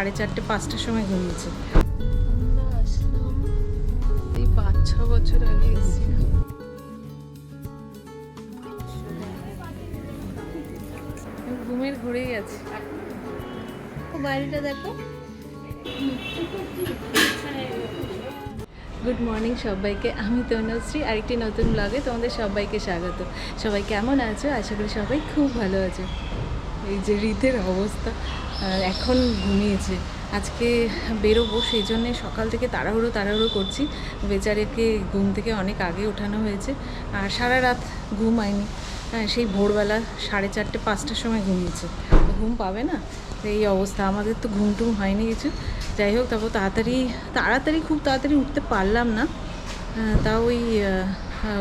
সাড়ে চারটে পাঁচটার সময় ঘুমিয়েছে। এই পাঁচ ছ বছর আগে এসেছিলাম ঘুমের ঘুরে গেছে বাইরেটা দেখো। গুড মর্নিং সবাইকে। আমি তনুশ্রী আরেকটি নতুন ব্লগে তোমাদের সবাইকে স্বাগত। সবাই কেমন আছো? আশা করি সবাই খুব ভালো আছে। এই যে রীতের অবস্থা এখন ঘুমিয়েছে। আজকে বেরোবো, সেই জন্যে সকাল থেকে তাড়াহুড়ো তাড়াহুড়ো করছি। বেচারেকে ঘুম থেকে অনেক আগে ওঠানো হয়েছে। আর সারা রাত ঘুম হ্যাঁ সেই ভোরবেলা সাড়ে চারটে, পাঁচটার সময় ঘুমিয়েছে। ঘুম পাবে না? এই অবস্থা। আমাদের তো ঘুম টুম হয়নি কিছু। যাই হোক, তারপর তাড়াতাড়ি তাড়াতাড়ি, খুব তাড়াতাড়ি উঠতে পারলাম না। তাও ওই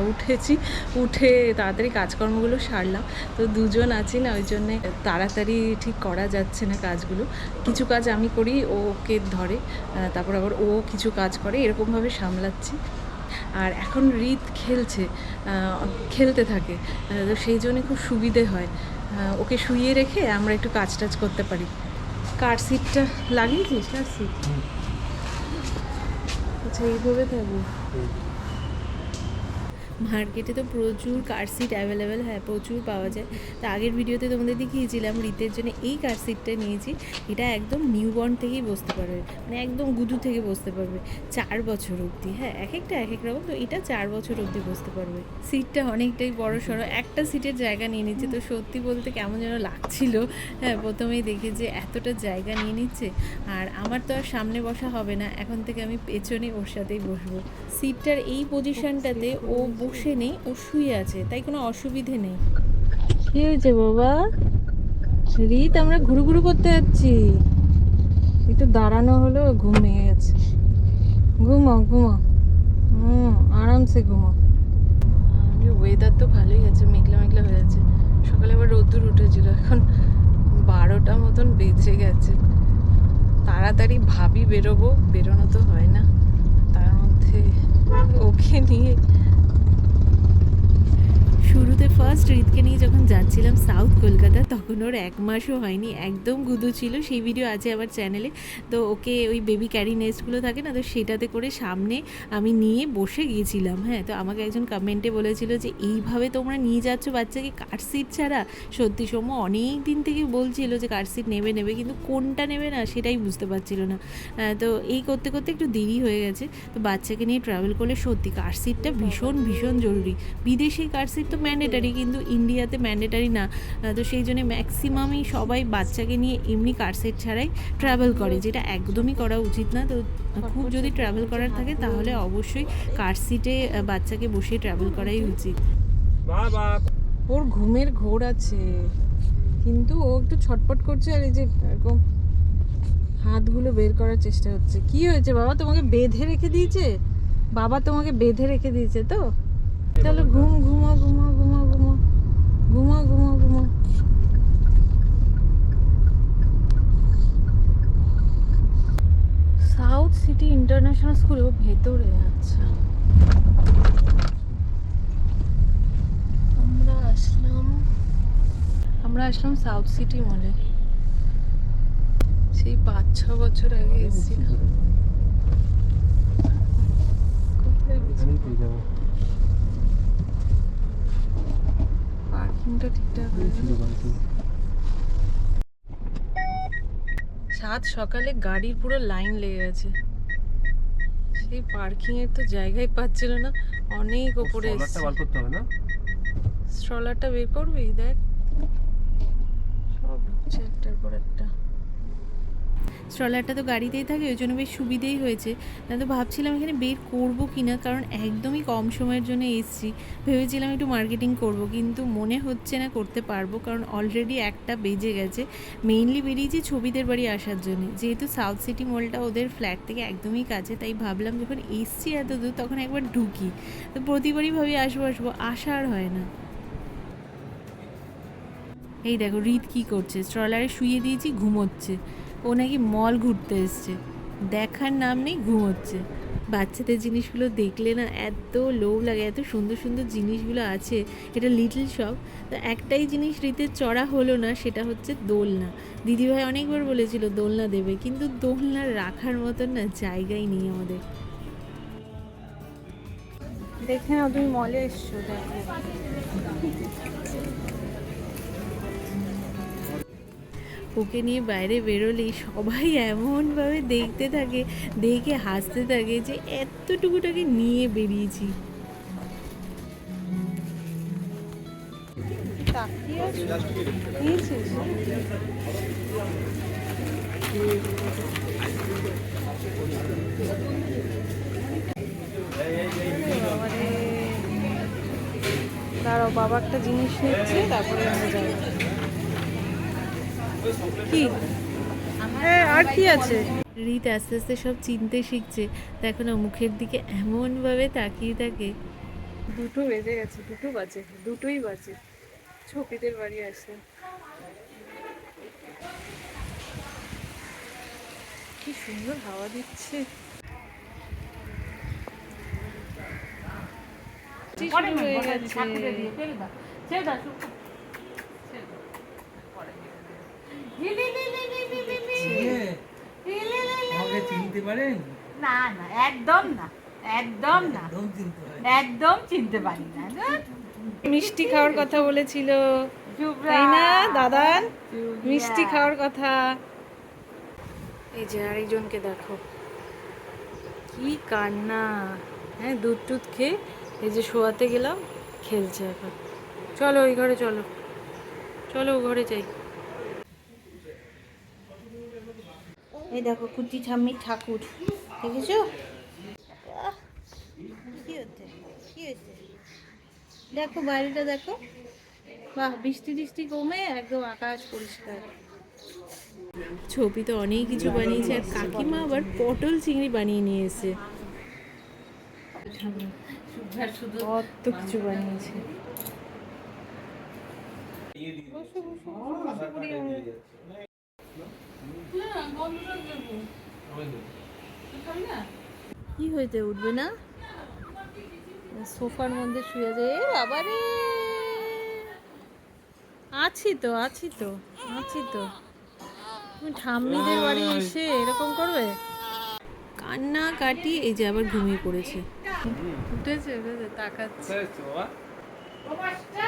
উঠেছি। উঠে তাড়াতাড়ি কাজকর্মগুলো সারলাম। তো দুজন আছি না ওই জন্যে তাড়াতাড়ি ঠিক করা যাচ্ছে না কাজগুলো। কিছু কাজ আমি করি ও ওকে ধরে তারপর আবার ও কিছু কাজ করে এরকমভাবে সামলাচ্ছি। আর এখন রিত খেলছে খেলতে থাকে তো সেই জন্য খুব সুবিধে হয়। ওকে শুইয়ে রেখে আমরা একটু কাজ টাজ করতে পারি। কার সিটটা লাগিয়েছিস? কার সিট? আচ্ছা এইভাবে থাকব। মার্কেটে তো প্রচুর কার সিট অ্যাভেলেবেল হ্যাঁ প্রচুর পাওয়া যায়। তো আগের ভিডিওতে তোমাদের দেখিয়েছিলাম রীতের জন্য এই কার সিটটা নিয়েছি। এটা একদম নিউ বর্ন থেকেই বসতে পারবে মানে একদম গুদু থেকে বসতে পারবে চার বছর অবধি হ্যাঁ এক একটা এক এক রকম তো এটা চার বছর অবধি বসতে পারবে। সিটটা অনেকটাই বড় সড়ো একটা সিটের জায়গা নিয়ে নিচ্ছে তো সত্যি বলতে কেমন যেন লাগছিল। হ্যাঁ প্রথমেই দেখে যে এতটা জায়গা নিয়ে নিচ্ছে আর আমার তো আর সামনে বসা হবে না এখন থেকে আমি পেছনে ওর সাথেই বসবো। সিটটার এই পজিশনটাতে ও বসে নেই ও শুয়ে আছে তাই কোনো অসুবিধে নেই। কি হয়েছে বাবা? রিত আমরা ঘুরু ঘুরু করতে যাচ্ছি। একটু দাঁড়ানো হলো ঘুম ভেঙে গেছে। ঘুমাও ঘুমাও হুম আরামসে ঘুমাও ওয়েদার তো ভালোই আছে মেঘলা মেঘলা হয়ে আছে। সকালে আবার রোদ্দুর উঠেছিল এখন বারোটা মতন বেজে গেছে। তাড়াতাড়ি ভাবি বেরোবো বেরোনো তো হয় না। তার মধ্যে ওকে নিয়ে শুরুতে ফার্স্ট রিতকে নিয়ে যখন যাচ্ছিলাম সাউথ কলকাতা, তখন ওর এক মাসও হয়নি, একদম গুদু ছিল। সেই ভিডিও আছে আমার চ্যানেলে তো ওকে ওই বেবি ক্যারি নেস্টগুলো থাকে না, তো সেটাতে করে সামনে আমি নিয়ে বসে গিয়েছিলাম হ্যাঁ। তো আমাকে একজন কমেন্টে বলেছিল যে, এইভাবে তোমরা নিয়ে যাচ্ছ বাচ্চাকে কার সিট ছাড়া? সত্যি সৌম্য অনেক দিন থেকে বলছিল যে কার সিট নেবে নেবে। কিন্তু কোনটা নেবে না, সেটাই বুঝতে পারছিল না। তো এই করতে করতে একটু দেরি হয়ে গেছে। তো বাচ্চাকে নিয়ে ট্রাভেল করলে সত্যি কার সিটটা ভীষণ ভীষণ জরুরি। বিদেশি কার সিট তো ম্যান্ডেটারি কিন্তু ইন্ডিয়াতে ম্যান্ডেটারি না। তো সেই জন্য ম্যাক্সিমামই সবাই বাচ্চাকে নিয়ে এমনি কার সিট ছাড়াই ট্রাভেল করে যেটা একদমই করা উচিত না। তো খুব যদি ট্রাভেল করার থাকে তাহলে অবশ্যই কার সিটে বাচ্চাকে বসে ট্রাভেল করাই উচিত। বাবা। ওর ঘুমের ঘোর আছে কিন্তু ও একটু ছটপট করছে আর এই যে এরকম হাতগুলো বের করার চেষ্টা হচ্ছে। কি হয়েছে বাবা? তোমাকে বেঁধে রেখে দিয়েছে? বাবা তোমাকে বেঁধে রেখে দিয়েছে তো? ঘুমো ঘুমো ঘুমো। ঘুমো ঘুমো ঘুমো। সাউথ সিটি ইন্টারন্যাশনাল স্কুল ও ভেতরে আচ্ছা। আমরা আসলাম আমরা আসলাম সাউথ সিটি মলে সেই পাঁচ ছ বছর আগে এসেছিলাম। কোথায় পেয়ে যাব। পার্কিংটা ঠিকঠাক সাত সকালে গাড়ির পুরো লাইন লেগে গেছে। সেই পার্কিং এর তো জায়গাই পাচ্ছিল না। অনেক সোলারটা করতে হবে না? স্ট্রলারটা বের করবি? দেখ। সব হচ্ছে একটার পর একটা। স্ট্রলারটা তো গাড়িতেই থাকে, ওই জন্য বেশ সুবিধেই হয়েছে। না তো ভাবছিলাম এখানে বের করব কি না কারণ একদমই কম সময়ের জন্য এসছি। ভেবেছিলাম একটু মার্কেটিং করব, কিন্তু মনে হচ্ছে না করতে পারব, কারণ অলরেডি একটা বেজে গেছে। মেইনলি বেরিয়েছি ছবিদের বাড়ি আসার জন্য। যেহেতু সাউথ সিটি মলটা ওদের ফ্ল্যাট থেকে একদমই কাছে, তাই ভাবলাম যখন এসছি এত দূর, তখন একবার ঢুকি। তো প্রতিবারই ভাবি আসব আসব আসা আর হয় না। এই দেখো, রিত কি করছে? স্ট্রলারে শুয়ে দিয়েছি, ঘুমোচ্ছে। ও নাকি মল ঘুরতে এসছে। দেখার নাম নেই, ঘুমোচ্ছে। বাচ্চাদের জিনিসগুলো দেখলে না এত লোভ লাগে, এত সুন্দর সুন্দর জিনিসগুলো আছে, এটা লিটল শপ তো একটাই জিনিস রীতের চড়া হলো না, সেটা হচ্ছে দোলনা। দিদিভাই অনেকবার বলেছিল, দোলনা দেবে, কিন্তু দোলনা রাখার মতন না জায়গাই নেই আমাদের। দেখে নাও, তুমি মলে এসছো ওকে নিয়ে বাইরে বেরোলেই সবাই এমনভাবে দেখতে থাকে, দেখে হাসতে থাকে যে এতটুকুটাকে নিয়ে বেরিয়েছি। দাঁড়াও বাবা একটা জিনিস নিচ্ছে, তারপরে আমরা যাব কি? হ্যাঁ আর কি আছে? রীত আস্তে আস্তে সব চিনতে শিখছে। দেখো না মুখের দিকে এমনভাবে তাকিয়ে থাকে। দুটো বেজে গেছে দুটো বাজে দুটোই বাজে। ছপিদের বাড়ি আসে কি সুন্দর হাওয়া দিচ্ছে। শুরু হয়ে গেছে। চিনতে পারেন? না না একদম না একদম না একদম চিনতে পারি না। মিষ্টি খাওয়ার কথা বলেছিল। তাই না দাদান? মিষ্টি খাওয়ার কথা। এই যে আরেকজনকে দেখো। কি কান্না। হ্যাঁ দুধ টুধ খেয়ে এই যে শোয়াতে গেলাম খেলছে এখন। চলো ওই ঘরে চলো। চলো ও ঘরে যাই। এই দেখো কুচি ঠাম্মি ঠাকুর দেখেছ কি হচ্ছে কি দেখো বাইরেটা দেখো বাহ বৃষ্টি টিষ্টি কমে একদম আকাশ পরিষ্কার ছবি তো অনেক কিছু বানিয়েছে আর কাকিমা আবার পটল চিংড়ি বানিয়ে নিয়ে এসেছে কত কিছু বানিয়েছে কি হয়েছে? উঠবে না? সোফার মধ্যে শুয়ে যায় এ বাবা রে! আছি তো আছি তো আছি তো। ঠাম্মিদের বাড়ি এসে এরকম করবে? কান্না কাটি এই যে আবার ঘুমিয়ে পড়েছে। উঠেছে উঠেছে, তাকাচ্ছে। ঘুম পাচ্ছে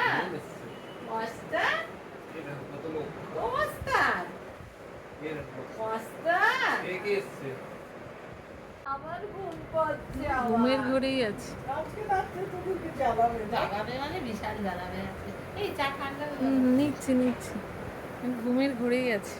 ঘুমের ঘরেই আছে। মানে নিচ্ছি নিচ্ছি। ঘুমের ঘরেই আছে।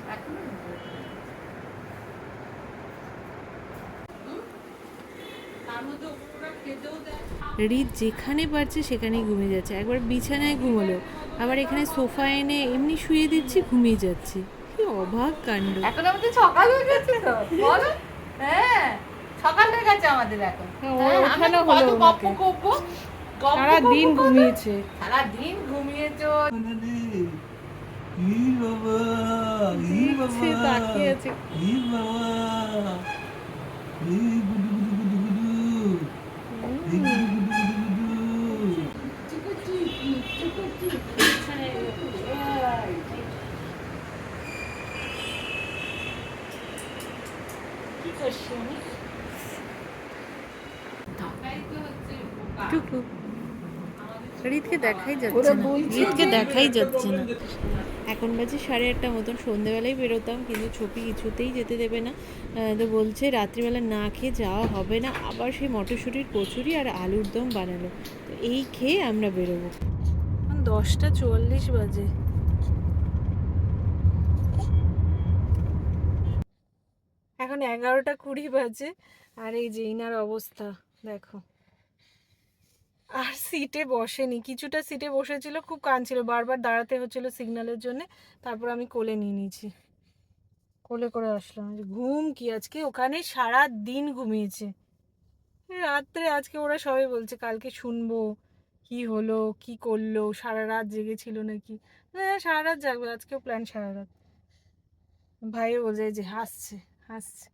রিত যেখানে পারছে সেখানেই ঘুমিয়ে যাচ্ছে। একবার বিছানায় ঘুমোলো। আবার এখানে সোফা এনে এমনি শুয়ে দিচ্ছি ঘুমিয়ে যাচ্ছে। কি অবাক কাণ্ড। এখন আমাদের সকাল হয়ে গেছে তো বলো। হ্যাঁ সকাল হয়ে গেছে আমাদের এখন। হ্যাঁ, হ্যাঁ, কত হলো গপ্প গপ্প সারা দিন। ঘুমিয়েছে। সারা দিন ঘুমিয়েছো। ই বাবা ই বাবা তাকিয়ে আছে। ই বাবা ই গুডু গুডু গুডু গুডু টুকু রিতকে দেখাই যাচ্ছে না। রিতকে দেখাই যাচ্ছে না। এখন বাজে সাড়ে আটটা মতন সন্ধ্যেবেলায় বেরোতাম কিন্তু ছবি কিছুতেই যেতে দেবে না। তো বলছে রাত্রিবেলা না খেয়ে যাওয়া হবে না। আবার সেই মটরশুঁটির কচুরি আর আলুর দম বানালো। তো এই খেয়ে আমরা বেরোবো। এখন দশটা চুয়াল্লিশ বাজে। এখন এগারোটা কুড়ি বাজে। আর এই যে ইনার অবস্থা। দেখো। আর সিটে বসেনি। কিছুটা সিটে বসেছিল, খুব কাঁদছিল। বারবার দাঁড়াতে হচ্ছিল সিগন্যালের জন্য। তারপর আমি কোলে নিয়ে নিয়েছি। কোলে করে আসলাম। ঘুম কি? আজকে ওখানে সারা দিন ঘুমিয়েছে। রাত্রে আজকে ওরা সবাই বলছে, কালকে শুনব। কি হলো? কি করল? সারা রাত জেগেছিল নাকি? হ্যাঁ সারা রাত জাগবে। আজকেও প্ল্যান সারা রাত। ভাইও এই যে, হাসছে হাসছে।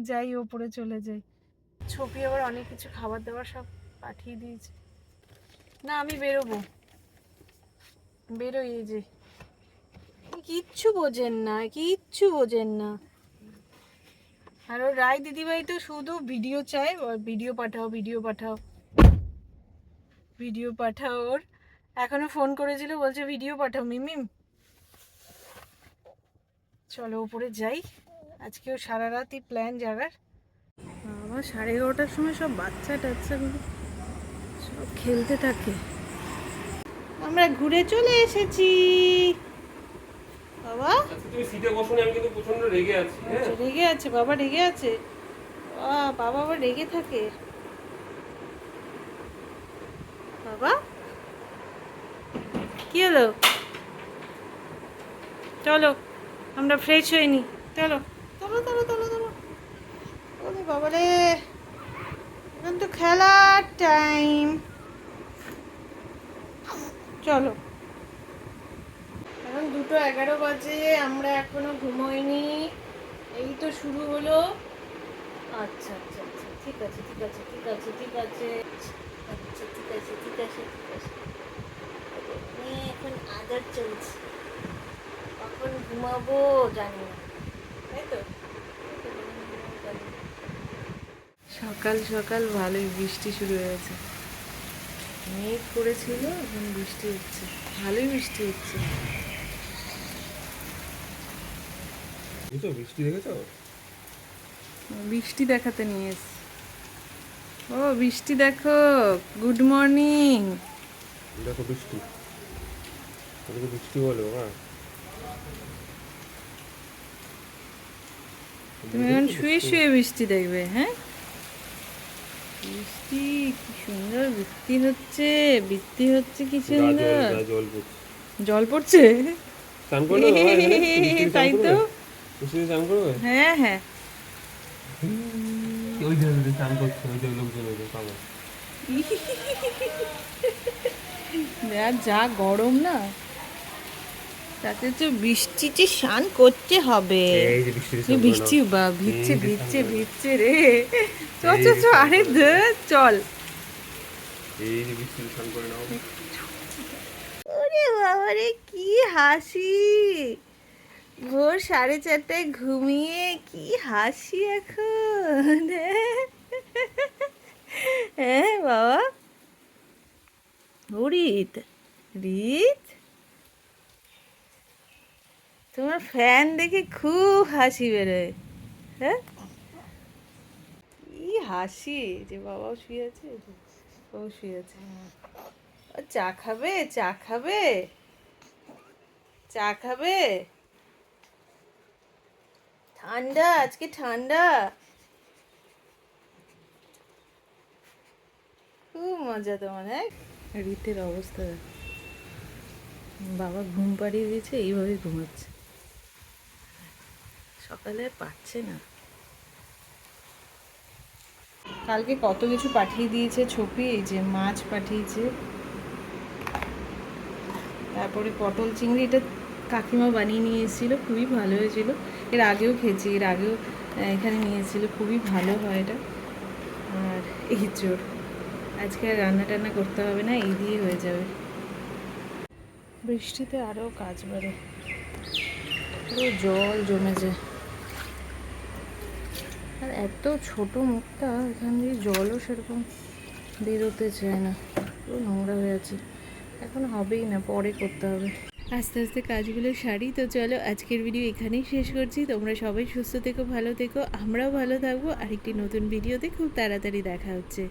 যাই, ওপরে চলে যাই। ছবি আবার অনেক কিছু খাবার দাবার সব পাঠিয়ে দিয়েছে। না, আমি বেরোবো। বেরোই যে। কিচ্ছু বোঝেন না, কিচ্ছু বোঝেন না। আর ওর রায় দিদিভাই তো শুধু ভিডিও চায় ভিডিও পাঠাও ভিডিও পাঠাও। ভিডিও পাঠাও ওর। এখনও ফোন করেছিল, বলছে ভিডিও পাঠাও মিমিম চলো উপরে যাই। আজকেও সারা রাতই প্ল্যান জাগার বাবা সাড়ে এগারোটার সময় সব বাচ্চা টাচ্চাগুলো সব খেলতে থাকে। আমরা ঘুরে চলে এসেছি। বাবা? তুমি সিটে বসো আমি কিন্তু প্রচণ্ড রেগে আছি হ্যাঁ। আচ্ছা, রেগে আছে বাবা রেগে আছে। বাবা আবার রেগে থাকে। বাবা? কি হলো? চলো আমরা ফ্রেশ হইনি চলো চলো চলো চলো চলো ওরে বাবা রে এখন তো খেলার টাইম চলো। এখন দুটো এগারো বাজে, আমরা এখনও ঘুমোইনি। এই তো শুরু হলো। আচ্ছা আচ্ছা আচ্ছা ঠিক আছে ঠিক আছে ঠিক আছে ঠিক আছে। আচ্ছা ঠিক আছে ঠিক আছে ঠিক আছে। এখন আদার চলছে। কখন ঘুমাবো জানি না। তাই তো? সকাল সকাল ভালোই বৃষ্টি শুরু হয়েছে। মেঘ করেছিল এখন বৃষ্টি হচ্ছে। ভালোই বৃষ্টি হচ্ছে। বৃষ্টি দেখেছ? বৃষ্টি দেখাতে নিয়ে এসছি। ও বৃষ্টি দেখো। Good morning. দেখো বৃষ্টি। বৃষ্টি বলো হ্যাঁ। তুমি এখন শুয়ে শুয়ে বৃষ্টি দেখবে হ্যাঁ? বৃষ্টি কি সুন্দর বৃষ্টি হচ্ছে বৃষ্টি হচ্ছে কি সুন্দর। জল পড়ছে। তাই তো। হ্যাঁ হ্যাঁ। ওই যে চান করছে ওই যে লোকজন ওই যে যা গরম না। তাতে তো বৃষ্টিতে স্নান করতে হবে। যে বৃষ্টি বা ভিজছে যে ভিজছে ভিজছে রে। চ চ চ আরে ধুর, চল। যে ওরে বাবারে কি হাসি। ভোর সাড়ে চারটায় ঘুমিয়ে কি হাসি এখন। হ্যাঁ বাবা। ও রিত রিত। তোমার ফ্যান দেখে খুব হাসি বেরোয় হ্যাঁ? কি হাসি, যে বাবাও শুয়ে আছে, ও শুয়ে আছে। চা খাবে চা খাবে চা খাবে। ঠান্ডা, আজকে ঠান্ডা। খুব মজা তোমার হ্যাঁ? রীতের অবস্থা। বাবা ঘুম পাড়িয়ে দিয়েছে এইভাবে ঘুমাচ্ছে। সকালে পাচ্ছে না। কালকে কত কিছু পাঠিয়ে দিয়েছে ছপি, এই যে মাছ পাঠিয়েছে। তারপরে পটল চিংড়ি, এটা কাকিমা বানিয়ে নিয়ে খুবই ভালো হয়েছিল। এর আগেও খেয়েছি, এর আগেও এখানে নিয়ে এসেছিল, খুবই ভালো হয় এটা। আর এঁচড় আজকে আর রান্না টান্না করতে হবে না, এই দিয়ে হয়ে যাবে। বৃষ্টিতে আরও কাজ বাড়ে। পুরো জল জমে যায় আর এত ছোট মুখটা, এখান দিয়ে জলও সেরকম বেরোতে চায় না। পুরো নোংরা হয়ে আছে। এখন হবেই না, পরে করতে হবে। আস্তে আস্তে কাজগুলো সারি, তো চলো আজকের ভিডিও এখানেই শেষ করছি। তোমরা সবাই সুস্থ থেকো, ভালো থেকো, আমরাও ভালো থাকব। আরেকটি নতুন ভিডিওতে খুব তাড়াতাড়ি দেখা হচ্ছে।